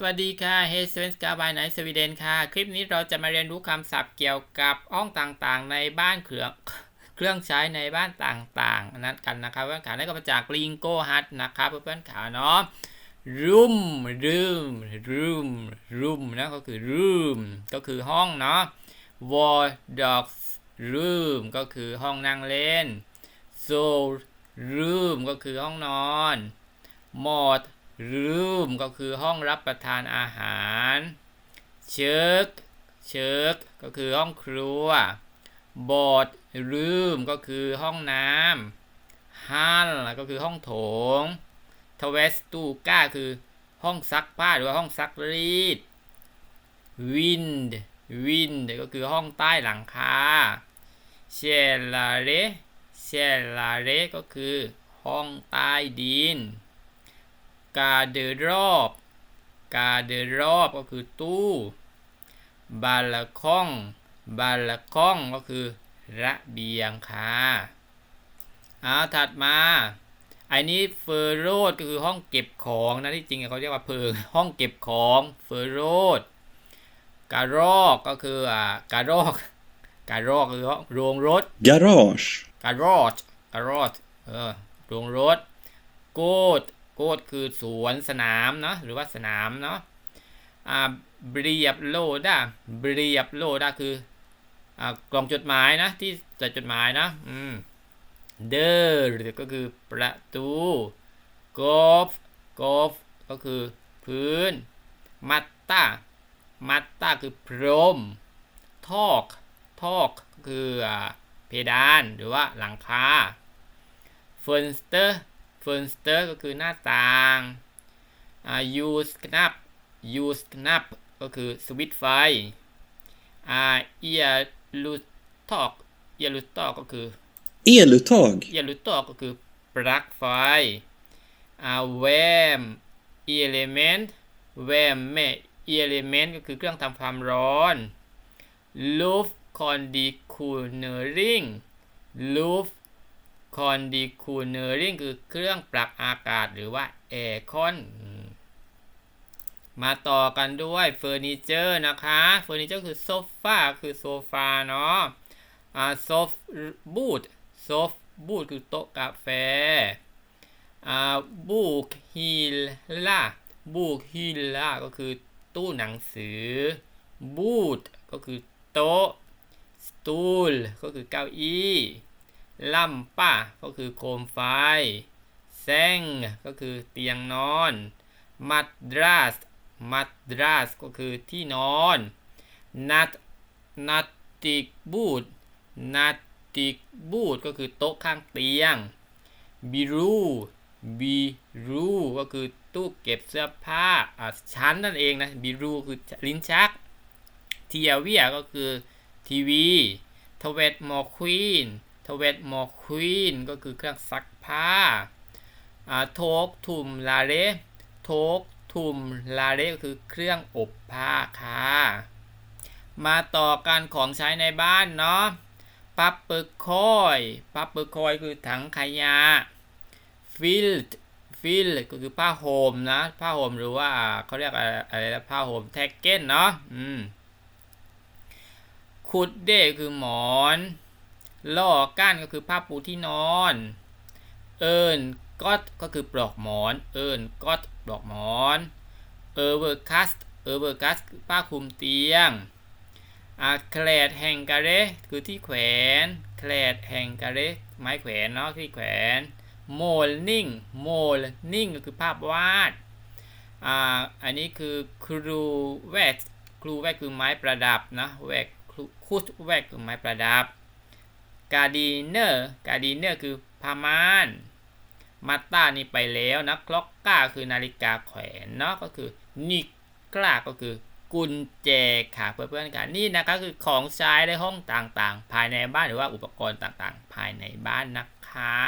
สวัสดีค่ะเฮสเวนสกาบายไนสวีเดนค่ะ คลิปนี้เราจะมาเรียนรู้คำศัพท์เกี่ยวกับห้องต่างๆ ในบ้านเครื่องเครื่องใช้ในบ้านต่างๆ นั้นกันนะครับเพื่อนขานั่ก็มาจากลิงโกฮัทนะครับเพื่อนขาเนาะรูมรูมรูมรูมนะก็คือรูมก็คือห้องเนาะวอร์ดอกรูมก็คือห้องนั่งเล่นโซรูมก็คือห้องนอนมอด room ก็คือห้องรับประทานอาหารเชิกเชิกก็คือห้องครัวบอด room ก็คือห้องน้ำฮัลก็คือห้องโถงทเวสตูก้าคือห้องซักผ้าหรือว่าห้องซักรีดวินด์วินด์ก็คือห้องใต้หลังคาเชลาเรเชลาเรก็คือห้องใต้ดิน กาเดรอบกาเดรอบก็คือตู้บาลคองบาลคองก็คือระเบียงค่ะเอาถัดมาอันนี้เฟอร์โรดก็คือห้องเก็บของนะที่จริงเขาเรียกว่าเพิงห้องเก็บของเฟอร์โรดการอกก็คืออ่าการอกการอกคือโรงรถ Garage. การอดการอดเออโรงรถโกด โกดคือสวนสนามเนาะหรือว่าสนามเนาะอ่าเบียบโลดาเบียบโลดาคืออ่ากล่องจดหมายนะที่ใส่จดหมายนะอืมเดอร์ก็คือประตูกอฟกอฟก็คือพื้นมัตตามัตตาคือพรมทอกทอกก็คืออเพดานหรือว่าหลังคาเฟอร์นสเตอร์ เฟอร์นสเตอร์ก็คือหน้าต่างอ่ายูสคนับยูสคนับก็คือสวิตช์ไฟอ่าเอียลูทอกเอียลูทอกก็คือ Eluttag. เอียลูทอกก็คือปลั๊กไฟอ่าแวมเอลิเมนต์แวมแม่เอลิเมนต์ก็คือเครื่องทำความร้อนลูฟคอนดิ คอนดิคูเนอริงคือเครื่องปรับอากาศหรือว่าแอร์คอนมาต่อกันด้วยเฟอร์นิเจอร์นะคะเฟอร์นิเจอร์คือโซฟาคือโซฟาเนาะอ่าโซฟบูดโซฟบูดคือโต๊ะกาแฟอ่าบูกฮิลล่าบูกฮิลล่าก็คือตู้หนังสือบูดก็คือโต๊ะสตูลก็คือเก้าอี้ ลัมป้าก็คือโคมไฟแซงก็คือเตียงนอน มัดดรัสมัดดรัสก็คือที่นอน นัดนัดติกบูดนัดติกบูดก็คือโต๊ะข้างเตียง บิรูบิรูก็คือตู้เก็บเสื้อผ้าอ่าชั้นนั่นเองนะ บิรูคือลิ้นชัก เทียเวียก็คือทีวี ทเวตมอควีน ทเวตมอควีนก็คือเครื่องซักผ้าอ่าโทกทุมลาเรโทกทุมลาเรก็คือเครื่องอบผ้าค่ะมาต่อกันของใช้ในบ้านเนาะปับปอร์คอยปับปอร์คอยคือถังขยะฟิลฟิลก็คือผ้าห่มนะผ้าห่มหรือว่าเขาเรียกอะไรนะผ้าห่มแท็กเก้นเนาะอืมคุดเด้คือหมอน ล่อก้านก็คือผ้าปูที่นอน เอิญก็ก็คือปลอกหมอน เอิญก็ปลอกหมอนเออเวอร์คัสเออเวอร์คัสผ้าคลุมเตียงอาแคลดแห่งกะเรคือที่แขวนแคลดแห่งกะเรไม้แขวนเนาะที่แขวนโมลนิ่งโมลนิ่งก็คือภาพวาดอ่าอันนี้คือครูแวกครูแวกคือไม้ประดับนะแวกคูดแวกคือไม้ประดับ กาดีเนอร์กาดีเนอร์คือพามานมาตานี่ไปแล้วนะคล็อกก้าคือนาฬิกาแขวนเนาะก็คือนิกล้าก็คือกุญแจค่ะเพื่อนๆกันนี่นะคะคือของใช้ในห้องต่างๆ ภายในบ้านหรือว่าอุปกรณ์ต่างๆ ภายในบ้านนะคะ